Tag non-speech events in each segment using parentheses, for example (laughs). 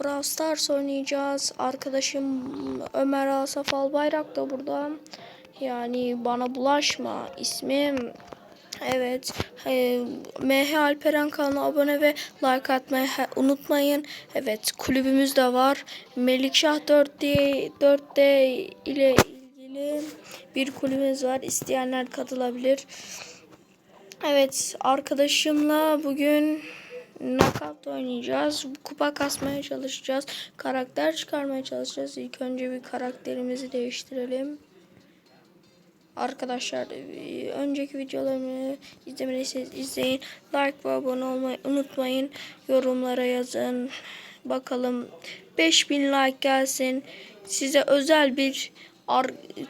Brawl Stars oynayacağız. Arkadaşım Ömer Asaf Albayrak da burada. Yani bana bulaşma. İsmim Evet. E, MH Alperen kanalına abone ve like atmayı unutmayın. Evet, kulübümüz de var. Melikşah 4D 4D ile ilgili bir kulübümüz var. İsteyenler katılabilir. Evet, arkadaşımla bugün knockout oynayacağız. Kupa kasmaya çalışacağız. Karakter çıkarmaya çalışacağız. İlk önce bir karakterimizi değiştirelim. Arkadaşlar e, önceki videolarımı izlemediyseniz izleyin. Like ve abone olmayı unutmayın. Yorumlara yazın. Bakalım 5000 like gelsin. Size özel bir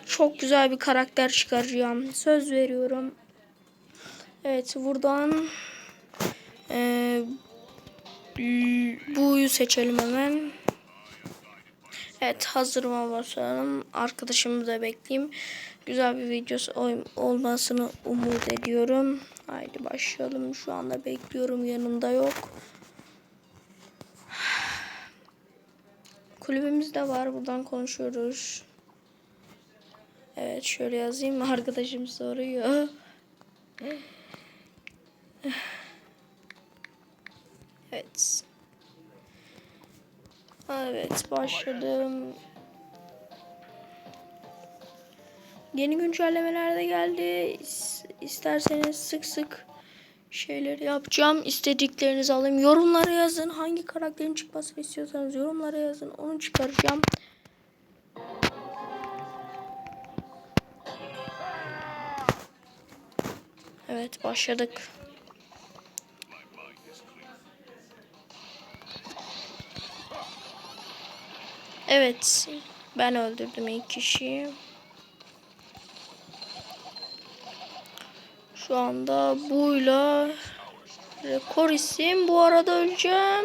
çok güzel bir karakter çıkaracağım. Söz veriyorum. Evet buradan e, buyu seçelim hemen. Evet hazırıma basalım. Arkadaşımı da bekleyeyim. Güzel bir videosu olmasını umut ediyorum. Haydi başlayalım. Şu anda bekliyorum. Yanımda yok. Kulübümüz de var. Buradan konuşuyoruz. Evet şöyle yazayım. (laughs) Arkadaşım soruyor. Evet. Evet başladım. Yeni güncellemeler de geldi. İs- İsterseniz sık sık şeyler yapacağım. İstediklerinizi alayım. Yorumlara yazın. Hangi karakterin çıkmasını istiyorsanız yorumlara yazın. Onu çıkaracağım. Evet başladık. Evet ben öldürdüm ilk kişiyi. Şu anda buyla rekor isim. Bu arada öleceğim.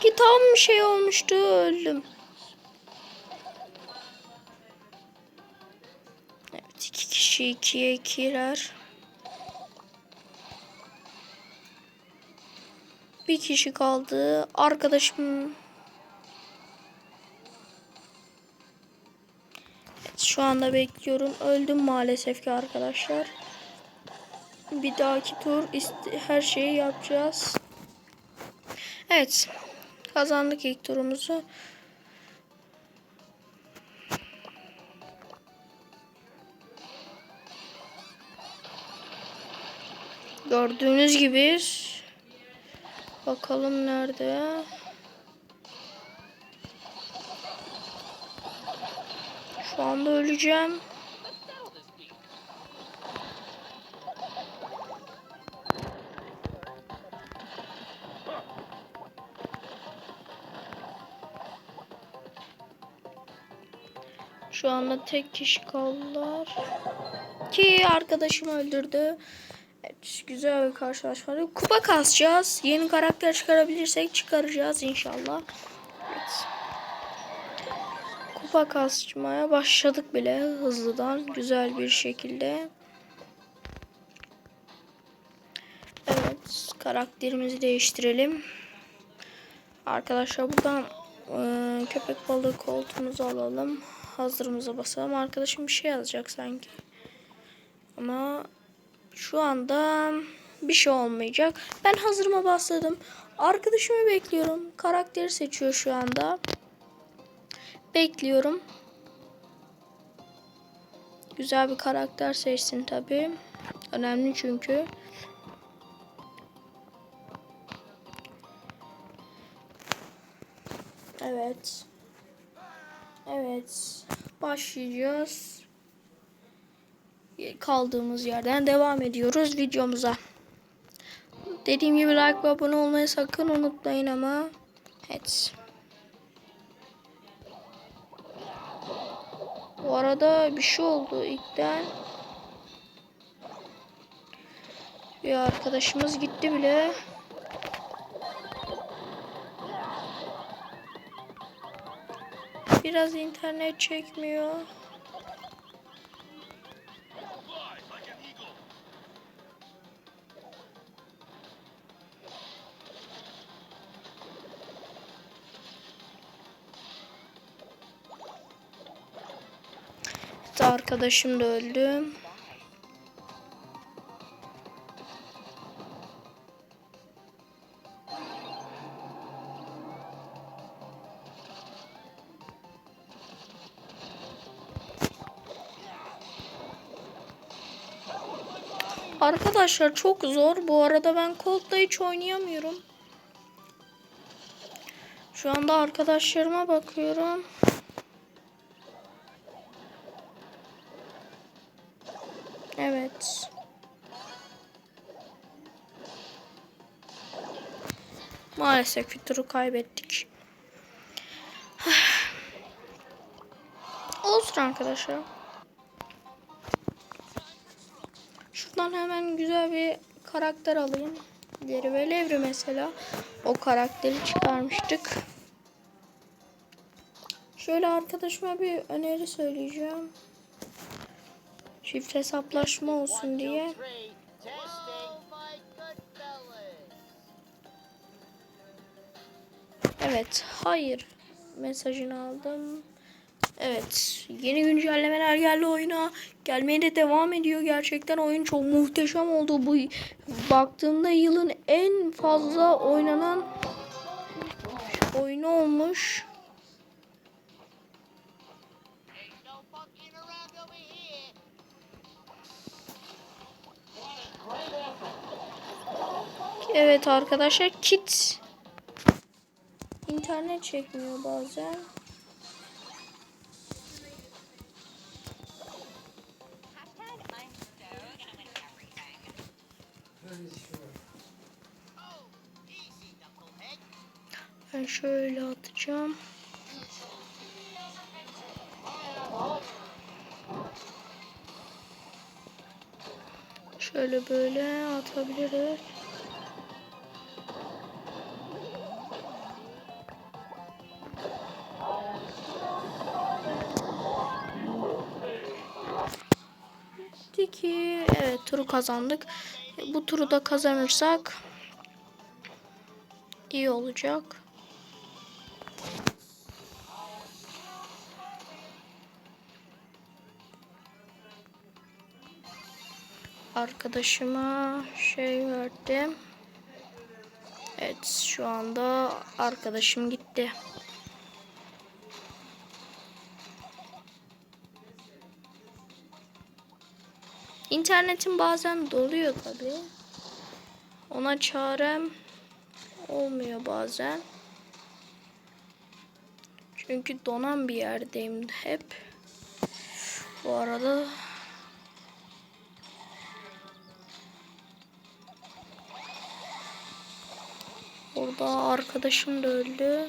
Ki tam bir şey olmuştu öldüm. Evet iki kişi ikiye ikiler. Bir kişi kaldı. Arkadaşım şu anda bekliyorum. Öldüm maalesef ki arkadaşlar. Bir dahaki tur her şeyi yapacağız. Evet. Kazandık ilk turumuzu. Gördüğünüz gibi bakalım nerede? Şu anda öleceğim. Şu anda tek kişi kaldılar. Ki arkadaşım öldürdü. Evet, güzel bir karşılaşma. Kupa kasacağız. Yeni karakter çıkarabilirsek çıkaracağız inşallah. Evet. Kupa kasmaya başladık bile hızlıdan güzel bir şekilde. Evet karakterimizi değiştirelim. Arkadaşlar buradan e, köpek balığı koltuğumuzu alalım. Hazırımıza basalım. Arkadaşım bir şey yazacak sanki. Ama şu anda bir şey olmayacak. Ben hazırıma başladım. Arkadaşımı bekliyorum. Karakteri seçiyor şu anda. Bekliyorum. Güzel bir karakter seçsin tabi. Önemli çünkü. Evet. Evet. Başlayacağız. Kaldığımız yerden devam ediyoruz videomuza. Dediğim gibi like ve abone olmayı sakın unutmayın ama. Evet. Bu arada bir şey oldu ilkten. Bir arkadaşımız gitti bile. Biraz internet çekmiyor. Arkadaşım da öldü. Arkadaşlar çok zor. Bu arada ben Cold'la hiç oynayamıyorum. Şu anda arkadaşlarıma bakıyorum. Maalesef bir kaybettik. (sighs) Olsun arkadaşlar. Şuradan hemen güzel bir karakter alayım. Leri ve Levri mesela. O karakteri çıkarmıştık. Şöyle arkadaşıma bir öneri söyleyeceğim. Çift hesaplaşma olsun diye. Evet, hayır mesajını aldım. Evet, yeni güncellemeler geldi oyuna. Gelmeye de devam ediyor. Gerçekten oyun çok muhteşem oldu. Bu baktığımda yılın en fazla oynanan oyunu olmuş. Evet arkadaşlar, kit internet çekmiyor bazen. Ben şöyle atacağım. Şöyle böyle atabiliriz. Kazandık. Bu turu da kazanırsak iyi olacak. Arkadaşıma şey verdim. Evet şu anda arkadaşım gitti. İnternetim bazen doluyor tabi. Ona çarem olmuyor bazen. Çünkü donan bir yerdeyim hep. Bu arada Orada arkadaşım da öldü.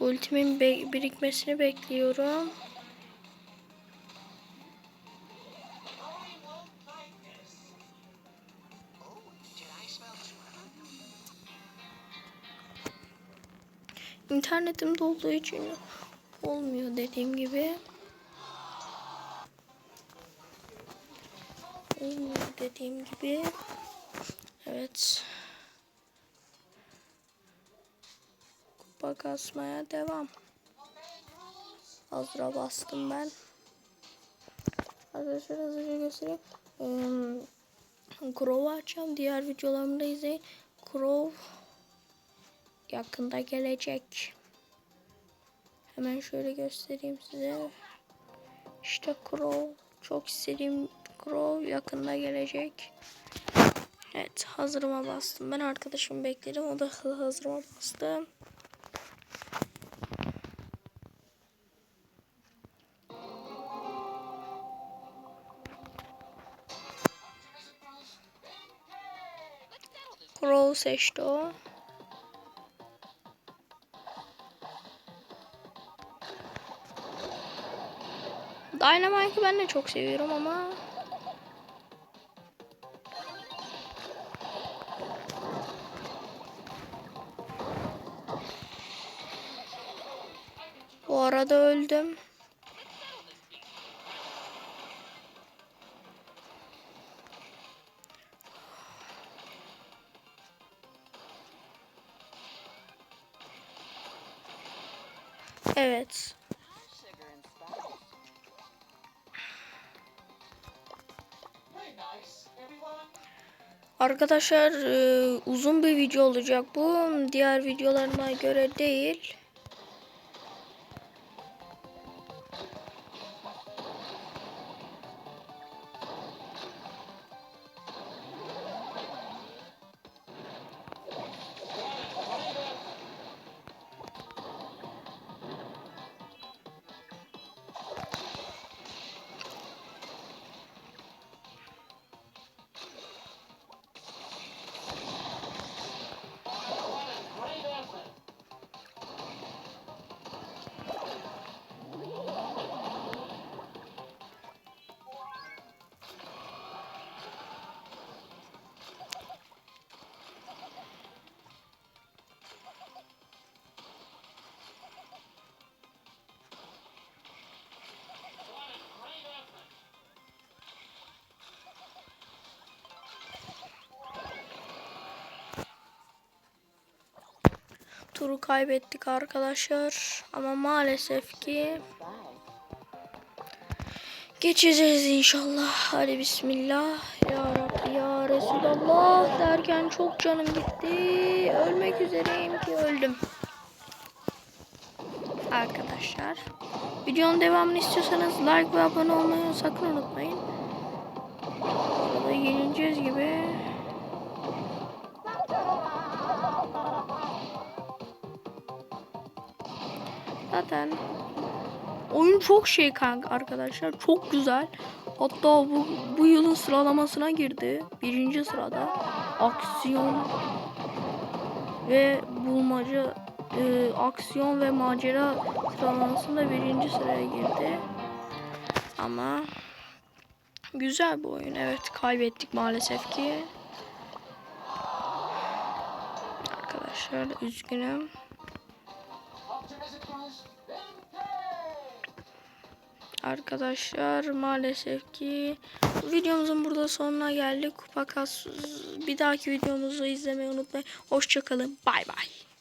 Ultimin be- birikmesini bekliyorum. İnternetim dolduğu için olmuyor dediğim gibi. Olmuyor dediğim gibi. Evet. Kupa kasmaya devam. Hazıra bastım ben. Arkadaşlar hızlıca göstereyim. Ee, Crow'u açacağım. Diğer videolarımı da izleyin. Crow yakında gelecek. Hemen şöyle göstereyim size. İşte Crow. Çok istediğim Crow yakında gelecek. Evet hazırıma bastım. Ben arkadaşımı bekledim. O da hazırıma bastı. Crow seçti o. Dynamite'ı ben de çok seviyorum ama Bu arada öldüm. Evet. Arkadaşlar e, uzun bir video olacak bu. Diğer videolarıma göre değil. Turu kaybettik arkadaşlar. Ama maalesef ki geçeceğiz inşallah. Hadi bismillah. Ya Rabbi ya Resulallah derken çok canım gitti. Ölmek üzereyim ki öldüm. Arkadaşlar. Videonun devamını istiyorsanız like ve abone olmayı sakın unutmayın. Burada yenileceğiz gibi. Zaten oyun çok şey kanka arkadaşlar. Çok güzel. Hatta bu, bu yılın sıralamasına girdi. Birinci sırada. Aksiyon ve bulmaca e, aksiyon ve macera sıralamasında birinci sıraya girdi. Ama güzel bir oyun. Evet kaybettik maalesef ki. Arkadaşlar üzgünüm. Arkadaşlar maalesef ki videomuzun burada sonuna geldik. Fakat bir dahaki videomuzu izlemeyi unutmayın. Hoşçakalın. Bay bay.